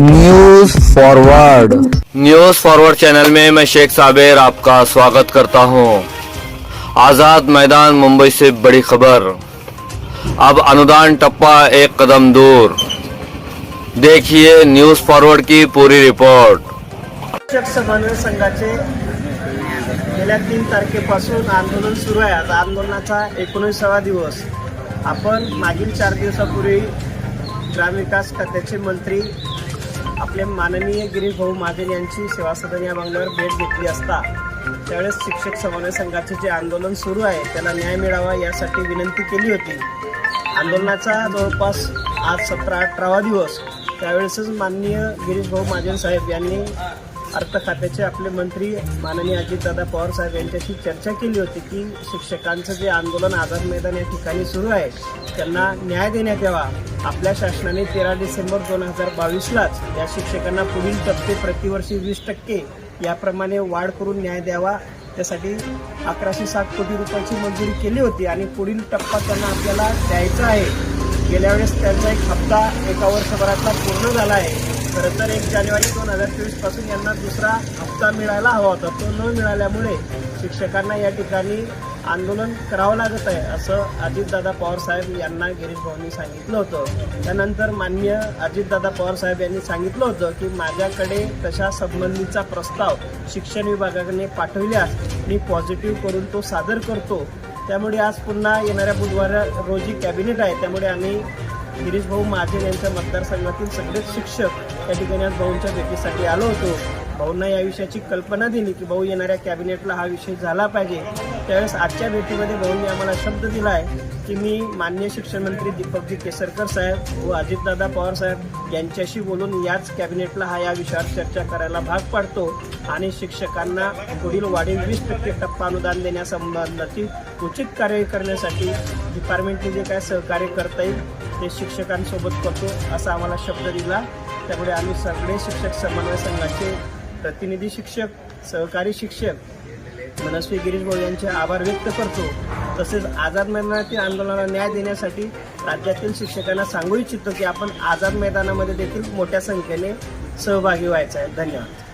News forward news forward channel में मैं शेख साबिर आपका स्वागत करता हूँ। आज़ाद मैदान मुंबई से बड़ी खबर। अब अनुदान टप्पा एक कदम दूर। देखिए न्यूज़ फॉरवर्ड की पूरी रिपोर्ट शिक्षक समन्वय संघाचे गेल्या तीन तारखेपासून आंदोलन सुरू आहे. आज आंदोलनाचा एकोणीसावा दिवस. आपण मागील चार दिवसापूर्वी ग्रामविकास खात्याचे मंत्री आपले माननीय गिरीभाऊ महाजन यांची सेवा सदन या बंगल्यावर भेट घेतली असता त्यावेळेस शिक्षक समन्वय संघाचे जे आंदोलन सुरू आहे त्याला न्याय मिळावा यासाठी विनंती केली होती. आंदोलनाचा जवळपास आज सतरा अठरावा दिवस. त्यावेळेसच माननीय गिरीश भाऊ महाजन साहेब यांनी अर्थ खात्याचे आपले मंत्री माननीय अजितदादा पवार साहेब यांच्याशी चर्चा केली होती की शिक्षकांचं जे आंदोलन आझाद मैदान या ठिकाणी सुरू आहे त्यांना न्याय देण्यात यावा. आपल्या शासनाने तेरा डिसेंबर दोन हजार बावीसलाच या शिक्षकांना पुढील टप्पे प्रतिवर्षी वीस टक्के याप्रमाणे वाढ करून न्याय द्यावा. त्यासाठी अकराशे साठ कोटी रुपयाची मंजुरी केली होती आणि पुढील टप्पा त्यांना आपल्याला द्यायचा आहे. गेल्या वेळेस त्यांचा एक हप्ता एका वर्षभरातला पूर्ण झाला आहे. खरं तर एक जानेवारी दोन हजार चोवीसपासून यांना दुसरा हप्ता मिळायला हवा होता. तो न मिळाल्यामुळे शिक्षकांना या ठिकाणी आंदोलन करावं लागत आहे असं अजितदादा पवारसाहेब यांना गिरीश भाऊंनी सांगितलं होतं. त्यानंतर माननीय अजितदादा पवार साहेब यांनी सांगितलं होतं की माझ्याकडे तशा संबंधीचा प्रस्ताव शिक्षण विभागाने पाठवल्यास मी पॉझिटिव्ह करून तो सादर करतो. त्यामुळे आज पुन्हा येणाऱ्या बुधवार रोजी कॅबिनेट आहे. त्यामुळे आम्ही गिरीश भाऊ महाजन यांच्या मतदारसंघातील सगळेच शिक्षक या ठिकाणी आज भाऊंच्या भेटीसाठी आलो होतो. भाऊंना या विषयाची कल्पना दिली की भाऊ येणाऱ्या कॅबिनेटला हा विषय झाला पाहिजे. त्यावेळेस आजच्या भेटीमध्ये भाऊंनी आम्हाला शब्द दिला आहे की मी मान्य शिक्षण मंत्री दीपकजी केसरकर साहेब व अजितदादा पवार साहेब यांच्याशी बोलून याच कॅबिनेटला हा या विषयावर चर्चा करायला भाग पाडतो आणि शिक्षकांना पुढील वाढीव वीस टक्के टप्पा अनुदान देण्यासंबंधाची उचित कार्यवाही करण्यासाठी डिपार्टमेंटने जे काय सहकार्य करता येईल ते शिक्षकांसोबत करतो असा आम्हाला शब्द दिला. त्यामुळे आम्ही सगळे शिक्षक समन्वय संघाचे प्रतिनिधी शिक्षक सहकारी शिक्षक मनस्वी गिरीश भाऊ यांचे आभार व्यक्त करतो. तसेच आझाद मैदानातील आंदोलनाला न्याय देण्यासाठी राज्यातील शिक्षकांना सांगू इच्छितो की आपण आझाद मैदानामध्ये देखील मोठ्या संख्येने सहभागी व्हायचं आहे. धन्यवाद.